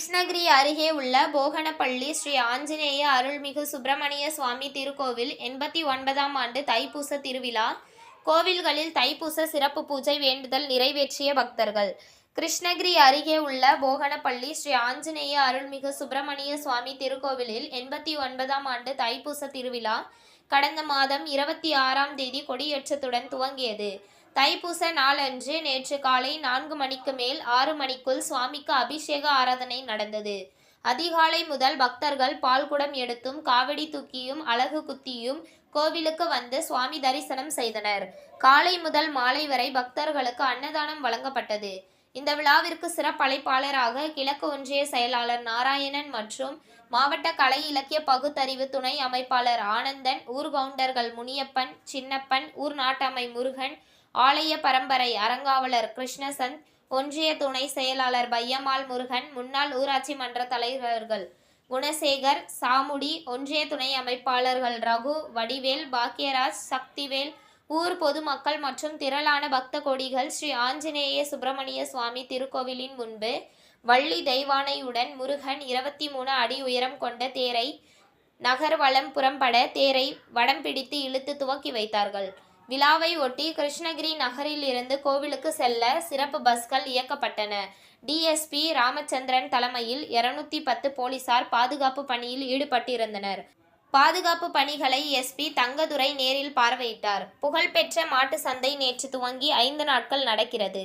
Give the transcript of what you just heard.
கிருஷ்ணகிரி அருகே உள்ள போகனப்பள்ளி ஸ்ரீ ஆஞ்சநேய அருள்மிகு சுப்பிரமணிய சுவாமி திருக்கோவில் எண்பத்தி ஒன்பதாம் ஆண்டு தைப்பூச திருவிழா. கோவில்களில் தைப்பூச சிறப்பு பூஜை வேண்டுதல் நிறைவேற்றிய பக்தர்கள். கிருஷ்ணகிரி அருகே உள்ள போகனப்பள்ளி ஸ்ரீ ஆஞ்சநேய அருள்மிகு சுப்பிரமணிய சுவாமி திருக்கோவிலில் எண்பத்தி ஒன்பதாம் ஆண்டு தைப்பூச திருவிழா. கடந்த மாதம் இருபத்தி ஆறாம் தேதி கொடியேற்றத்துடன் துவங்கியது. தைப்பூச நாளன்று நேற்று காலை நான்கு மணிக்கு மேல் ஆறு மணிக்குள் சுவாமிக்கு அபிஷேக ஆராதனை நடந்தது. அதிகாலை முதல் பக்தர்கள் பால்குடம் எடுத்தும் காவடி தூக்கியும் அலகு குத்தியும் கோவிலுக்கு வந்து சுவாமி தரிசனம் செய்தனர். காலை முதல் மாலை வரை பக்தர்களுக்கு அன்னதானம் வழங்கப்பட்டது. இந்த விழாவிற்கு சிறப்பழைப்பாளராக கிழக்கு ஒன்றிய செயலாளர் நாராயணன் மற்றும் மாவட்ட கலை இலக்கிய பகுத்தறிவு துணை அமைப்பாளர் ஆனந்தன் ஊர் கவுண்டர்கள் முனியப்பன் சின்னப்பன் ஊர் நாட்டமை முருகன் ஆலய பரம்பரை அறங்காவலர் கிருஷ்ணசந்த் ஒன்றிய துணை செயலாளர் பையம்மாள் முருகன் முன்னாள் ஊராட்சி மன்ற தலைவர்கள் குணசேகர் சாமுடி ஒன்றிய துணை அமைப்பாளர்கள் ரகு வடிவேல் பாக்கியராஜ் சக்திவேல் ஊர் பொதுமக்கள் மற்றும் திரளான பக்த கொடிகள் ஸ்ரீ ஆஞ்சநேய சுப்பிரமணிய சுவாமி திருக்கோவிலின் முன்பு வள்ளி தெய்வானையுடன் முருகன் இருபத்தி மூணு அடி உயரம் கொண்ட தேரை நகர்வலம் புறம்பட தேரை வடம் பிடித்து இழுத்து துவக்கி வைத்தார்கள். விழாவை ஒட்டி கிருஷ்ணகிரி நகரில் இருந்து கோவிலுக்கு செல்ல சிறப்பு பஸ்கள் இயக்கப்பட்டன. டிஎஸ்பி ராமச்சந்திரன் தலைமையில் இருநூத்தி பத்து போலீசார் பாதுகாப்பு பணியில் ஈடுபட்டிருந்தனர். பாதுகாப்பு பணிகளை எஸ்பி தங்கதுரை நேரில் பார்வையிட்டார். புகழ்பெற்ற மாட்டு சந்தை நேற்று துவங்கி ஐந்து நாட்கள் நடக்கிறது.